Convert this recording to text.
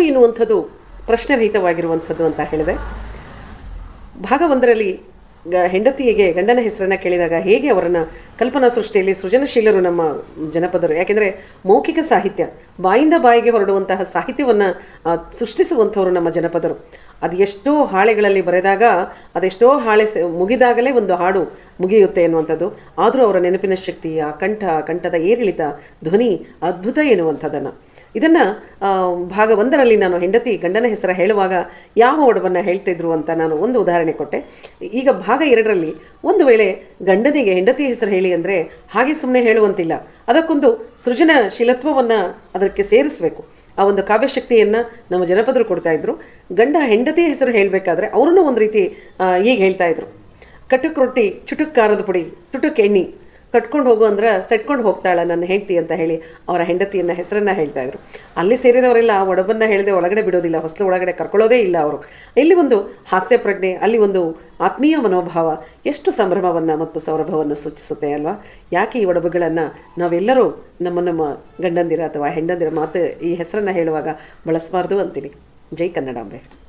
ಒಡವು ಎನ್ನುವಂಥದ್ದು ಅಂತ ಹೇಳಿದೆ. ಭಾಗ ಒಂದರಲ್ಲಿ ಗ ಹೆಂಡತಿಗೆ ಗಂಡನ ಹೆಸರನ್ನು ಕೇಳಿದಾಗ ಹೇಗೆ ಅವರನ್ನು ಕಲ್ಪನಾ ಸೃಷ್ಟಿಯಲ್ಲಿ ಸೃಜನಶೀಲರು ನಮ್ಮ ಜನಪದರು. ಯಾಕೆಂದರೆ ಮೌಖಿಕ ಸಾಹಿತ್ಯ, ಬಾಯಿಂದ ಬಾಯಿಗೆ ಹೊರಡುವಂತಹ ಸಾಹಿತ್ಯವನ್ನು ಸೃಷ್ಟಿಸುವಂಥವರು ನಮ್ಮ ಜನಪದರು. ಅದು ಎಷ್ಟೋ ಹಾಳೆಗಳಲ್ಲಿ ಬರೆದಾಗ, ಅದೆಷ್ಟೋ ಹಾಳೆ ಮುಗಿದಾಗಲೇ ಒಂದು ಹಾಡು ಮುಗಿಯುತ್ತೆ ಎನ್ನುವಂಥದ್ದು. ಆದರೂ ಅವರ ನೆನಪಿನ ಶಕ್ತಿ, ಆ ಕಂಠ ಕಂಠದ ಏರಿಳಿತ, ಧ್ವನಿ ಅದ್ಭುತ ಎನ್ನುವಂಥದ್ದನ್ನು. ಇದನ್ನು ಭಾಗ ಒಂದರಲ್ಲಿ ನಾನು ಹೆಂಡತಿ ಗಂಡನ ಹೆಸರ ಹೇಳುವಾಗ ಯಾವ ಒಡವನ್ನು ಹೇಳ್ತಿದ್ರು ಅಂತ ನಾನು ಒಂದು ಉದಾಹರಣೆ ಕೊಟ್ಟೆ. ಈಗ ಭಾಗ ಎರಡರಲ್ಲಿ ಒಂದು ವೇಳೆ ಗಂಡನಿಗೆ ಹೆಂಡತಿ ಹೆಸರು ಹೇಳಿ ಅಂದರೆ ಹಾಗೆ ಸುಮ್ಮನೆ ಹೇಳುವಂತಿಲ್ಲ. ಅದಕ್ಕೊಂದು ಸೃಜನಶೀಲತ್ವವನ್ನು ಅದಕ್ಕೆ ಸೇರಿಸಬೇಕು. ಆ ಒಂದು ಕಾವ್ಯಶಕ್ತಿಯನ್ನು ನಮ್ಮ ಜನಪದರು ಕೊಡ್ತಾ ಇದ್ರು. ಗಂಡ ಹೆಂಡತಿ ಹೆಸರು ಹೇಳಬೇಕಾದ್ರೆ ಅವರನ್ನು ಒಂದು ರೀತಿ ಈಗ ಹೇಳ್ತಾ ಇದ್ರು. ಕಟುಕ್ ರೊಟ್ಟಿ, ಚುಟುಕ್ ಖಾರದ ಪುಡಿ ತುಟುಕ್ ಎಣ್ಣೆ ಕಟ್ಕೊಂಡು ಹೋಗು ಅಂದ್ರೆ ಸೆಟ್ಕೊಂಡು ಹೋಗ್ತಾಳೆ ನನ್ನ ಹೆಂಡತಿ ಅಂತ ಹೇಳಿ ಅವರ ಹೆಂಡತಿಯನ್ನ ಹೆಸರನ್ನ ಹೇಳ್ತಾ ಇದ್ರು. ಅಲ್ಲಿ ಸೇರಿದವರೆಲ್ಲ, ಆ ಒಡಬನ್ನ ಹೇಳದೆ ಒಳಗಡೆ ಬಿಡೋದಿಲ್ಲ, ಹೊಸಲು ಒಳಗಡೆ ಕರ್ಕೊಳ್ಳೋದೇ ಇಲ್ಲ ಅವರು. ಇಲ್ಲಿ ಒಂದು ಹಾಸ್ಯ ಪ್ರಜ್ಞೆ, ಅಲ್ಲಿ ಒಂದು ಆತ್ಮೀಯ ಮನೋಭಾವ ಎಷ್ಟು ಸಂಭ್ರಮವನ್ನು ಮತ್ತು ಸೌರಭವನ್ನು ಸೂಚಿಸುತ್ತೆ ಅಲ್ವಾ? ಯಾಕೆ ಈ ಒಡಬುಗಳನ್ನು ನಾವೆಲ್ಲರೂ ನಮ್ಮ ನಮ್ಮ ಗಂಡಂದಿರ ಅಥವಾ ಹೆಂಡಂದಿರ ಮಾತು ಈ ಹೆಸರನ್ನು ಹೇಳುವಾಗ ಬಳಸಬಾರ್ದು ಅಂತೀನಿ. ಜೈ ಕನ್ನಡಾಂಬೆ